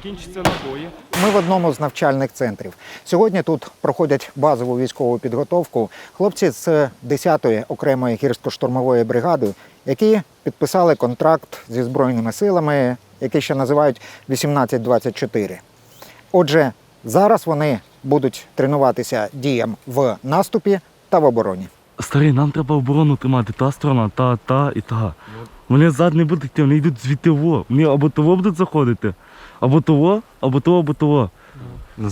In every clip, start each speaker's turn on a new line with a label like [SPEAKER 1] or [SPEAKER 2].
[SPEAKER 1] закінчаться набої.
[SPEAKER 2] Ми в одному з навчальних центрів. Сьогодні тут проходять базову військову підготовку хлопці з 10-ї окремої гірсько-штурмової бригади, які підписали контракт зі Збройними силами, який ще називають 1824. Отже, зараз вони будуть тренуватися діям в наступі та в обороні.
[SPEAKER 3] Старий, нам треба оборону тримати, та сторона, та, та і та. Вони ззад не будуть йти, вони йдуть звідти во. Вони або того будуть заходити, або того, або того, або того.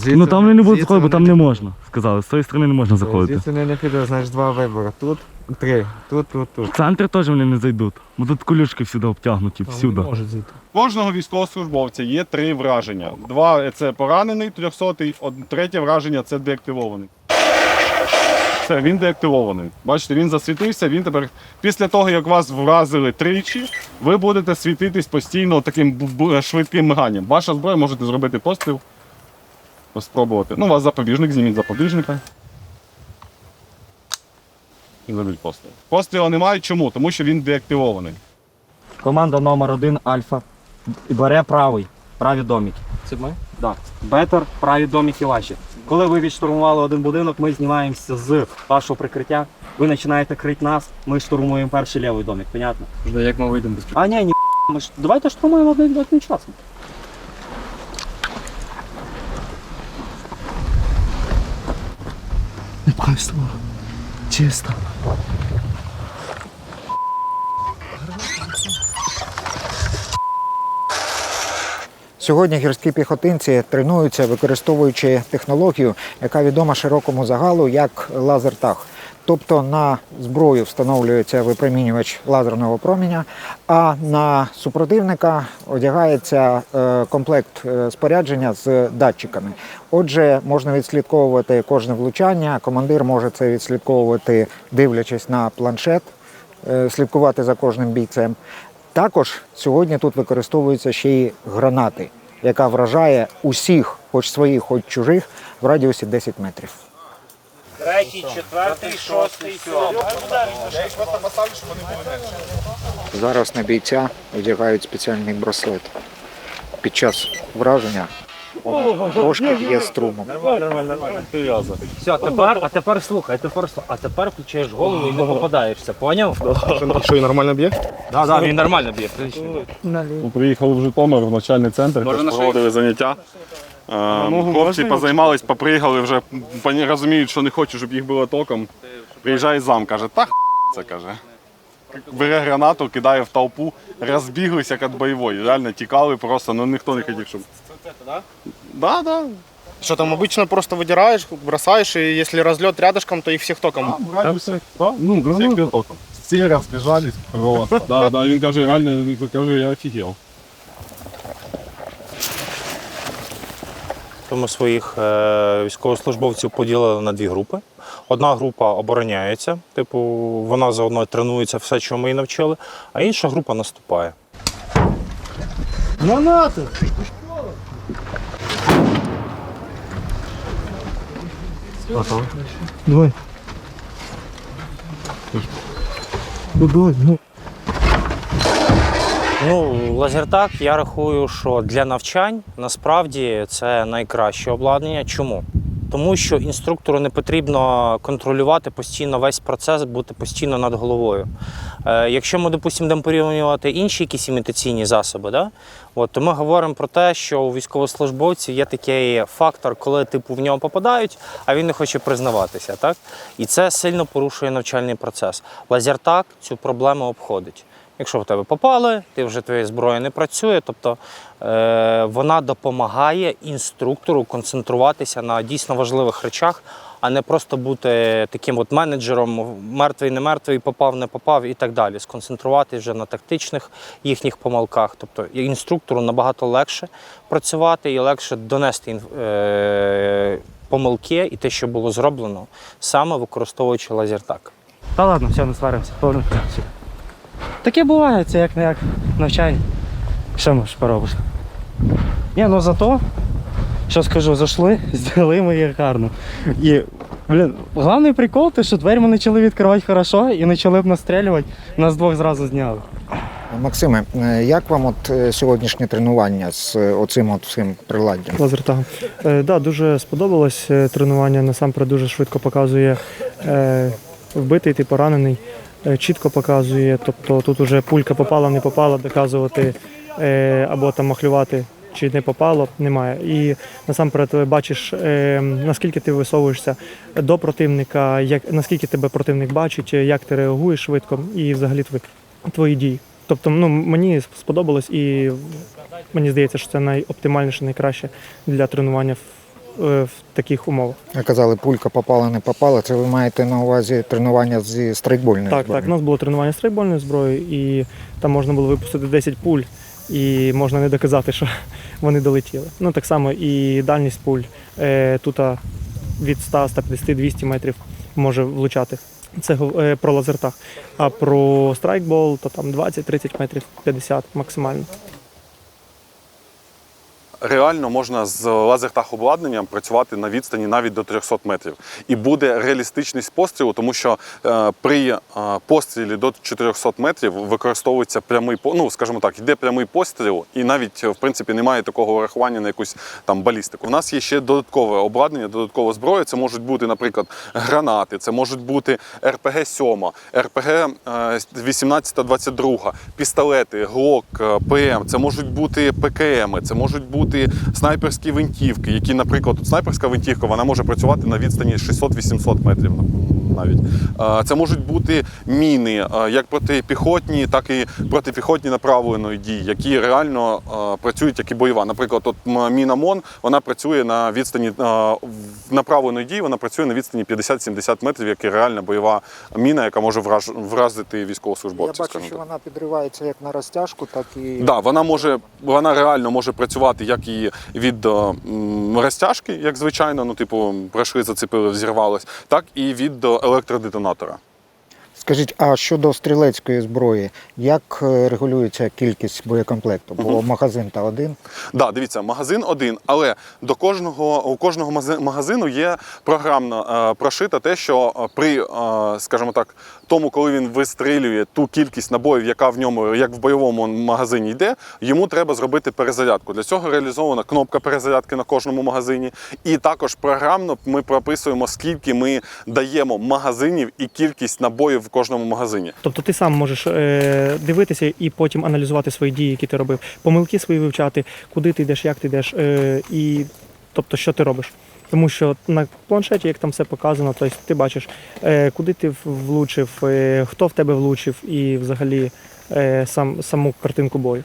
[SPEAKER 3] ну там вони не будуть заходити, бо там не можна. Сказали, з тої сторони не можна заходити.
[SPEAKER 1] Звідси не, не піде, знаєш, два вибори. Тут три, тут, тут, тут.
[SPEAKER 3] В центр теж вони не зайдуть, бо тут колючки всюди обтягнуті, всюди.
[SPEAKER 4] Кожного військовослужбовця є три враження. Два це поранений, трьохсотий, од- третє враження це деактивований. Все, він деактивований. Бачите, він засвітився, він тепер, після того, як вас вразили тричі, ви будете світитись постійно таким швидким миганням. Ваша зброя можете зробити постріл. Спробувати. Ну, у вас запобіжник, зніміть запобіжника. І зробіть постріл. Пострілу немає. Чому? Тому що він деактивований.
[SPEAKER 5] Команда номер один Альфа бере правий, праві доміки.
[SPEAKER 1] Це ми?
[SPEAKER 5] Да. Бетер, праві доміки ваші. Коли ви відштурмували один будинок, ми знімаємося з вашого прикриття. Ви починаєте крити нас, ми штурмуємо перший лівий домик, понятно?
[SPEAKER 1] Да, як ми вийдемо без
[SPEAKER 5] А ні, ні, ми ж давайте штурмуємо один одним часом.
[SPEAKER 3] Чисто.
[SPEAKER 2] Сьогодні гірські піхотинці тренуються, використовуючи технологію, яка відома широкому загалу як лазертаг. Тобто на зброю встановлюється випромінювач лазерного проміння, а на супротивника одягається е, комплект е, спорядження з датчиками. Отже, можна відслідковувати кожне влучання. Командир може це відслідковувати, дивлячись на планшет, е, слідкувати за кожним бійцем. Також сьогодні тут використовуються ще й гранати, яка вражає усіх, хоч своїх, хоч чужих, в радіусі 10 метрів.
[SPEAKER 5] Третій, четвертий, шостий, сьомий.
[SPEAKER 2] Зараз на бійця одягають спеціальний браслет. Під час враження трошки є струмом.
[SPEAKER 5] Все, тепер, а тепер слухай, а тепер слухай, а тепер включаєш голову і не попадаєшся, поняв?
[SPEAKER 4] Що і нормально б'є?
[SPEAKER 5] Да, да, він нормально б'є.
[SPEAKER 4] Ми приїхали в Житомир в навчальний центр, теж проводили заняття. Е, Хлопці позаймались, поприїхали вже поні- розуміють, що не хочуть, щоб їх було током. Приїжджає зам, каже, та х це каже. Бере гранату, кидає в толпу, розбіглися як від бойової. Реально тікали просто, ну ніхто не хотів, щоб Да, да.
[SPEAKER 6] Что там обычно просто выдираешь, бросаешь, и если разлет рядышком, то их всех током.
[SPEAKER 4] Да, все, да, ну, гранату током. Всі розбіжались просто. Да, да, він каже, реально, він каже, я офігел.
[SPEAKER 7] Ми своїх е, військовослужбовців поділили на дві групи. Одна група обороняється, типу, вона заодно тренується все, що ми її навчили, а інша група наступає. Ну, лазертак, я рахую, що для навчань насправді це найкраще обладнання. Чому? Тому що інструктору не потрібно контролювати постійно весь процес, бути постійно над головою. Е, якщо ми, допустимо, будемо порівнювати інші якісь імітаційні засоби, да? От, то ми говоримо про те, що у військовослужбовців є такий фактор, коли типу в нього попадають, а він не хоче признаватися. Так? І це сильно порушує навчальний процес. Лазертак цю проблему обходить. Якщо в тебе попали, ти вже твоя зброя не працює, тобто е, вона допомагає інструктору концентруватися на дійсно важливих речах, а не просто бути таким от менеджером, мертвий, не мертвий, попав, не попав і так далі. Сконцентруватися вже на тактичних їхніх помилках. Тобто інструктору набагато легше працювати і легше донести е, помилки і те, що було зроблено, саме використовуючи лазертак.
[SPEAKER 5] Та ладно, все, не сваримося, повернемося. Таке буває, це як не як навчання. Що можеш поробиш? Ні, ну зато, що скажу, зайшли, зняли ми їх гарно. І, блін, головний прикол, те, що двері ми почали відкривати хорошо і почали б настрілювати, нас двох зразу зняли.
[SPEAKER 2] Максиме, е, як вам от е, сьогоднішнє тренування з е, оцим от всім приладдям?
[SPEAKER 8] Лазертагом. Е, да, дуже сподобалось тренування. Насамперед дуже швидко показує е, вбитий ти поранений, е, чітко показує. Тобто тут уже пулька попала, не попала, доказувати е, або там махлювати. Чи не попало, немає. І насамперед е, бачиш, е, наскільки ти висовуєшся до противника, як наскільки тебе противник бачить, е, як ти реагуєш швидко, і взагалі твої, твої дії. Тобто, ну мені сподобалось і Мені здається, що це найоптимальніше, найкраще для тренування в, в таких умовах.
[SPEAKER 2] Ви казали, пулька попала, не попала. Це ви маєте на увазі тренування зі страйкбольною
[SPEAKER 8] Так,
[SPEAKER 2] зброєю?
[SPEAKER 8] так. У нас було тренування стрейбольною зброєю, і там можна було випустити 10 пуль, і можна не доказати, що вони долетіли. Ну так само і дальність пуль е, тут від 100, 150, 200 метрів може влучати. Це е, про лазертах. А про страйкбол то там 20-30 метрів, 50 максимально.
[SPEAKER 4] Реально можна з лазертаг обладнанням працювати на відстані навіть до 300 метрів. І буде реалістичність пострілу, тому що е, при е, пострілі до 400 метрів використовується прямий ну, скажімо так, йде прямий постріл, і навіть в принципі немає такого врахування на якусь там балістику. У нас є ще додаткове обладнання, додаткова зброя. Це можуть бути, наприклад, гранати, це можуть бути РПГ 7, РПГ 18-22, пістолети, ГЛОК, е, ПМ, це можуть бути ПКМ, це можуть бути снайперські винтівки, які, наприклад, снайперська винтівка, вона може працювати на відстані 600-800 метрів навіть. Це можуть бути міни, як протипіхотні, так і протипіхотні направленої дії, які реально працюють як і бойова. Наприклад, от міна МОН, вона працює на відстані направленої дії, вона працює на відстані 50-70 метрів, як і реальна бойова міна, яка може вразити
[SPEAKER 2] Я
[SPEAKER 4] військовослужбовця.
[SPEAKER 2] бачу, що вона підривається як на розтяжку, так і
[SPEAKER 4] Да, вона може, вона реально може працювати як і від розтяжки, як звичайно, ну типу пройшли, зацепили, взірвалось, так і від електродетонатора.
[SPEAKER 2] Скажіть, а щодо стрілецької зброї, як е, регулюється кількість боєкомплекту? Бо магазин та один.
[SPEAKER 4] Да, дивіться, магазин один, але до кожного у кожного магазину є програмно е, прошита те, що е, при, е, скажімо так, тому, коли він вистрілює ту кількість набоїв, яка в ньому, як в бойовому магазині йде, йому треба зробити перезарядку. Для цього реалізована кнопка перезарядки на кожному магазині. І також програмно ми прописуємо, скільки ми даємо магазинів і кількість набоїв в кожному магазині.
[SPEAKER 8] Тобто ти сам можеш е, дивитися і потім аналізувати свої дії, які ти робив, помилки свої вивчати, куди ти йдеш, як ти йдеш, е, і тобто, що ти робиш. Тому що на планшеті, як там все показано, тобто ти бачиш, е, куди ти влучив, е, хто в тебе влучив, і взагалі е, сам, саму картинку бою.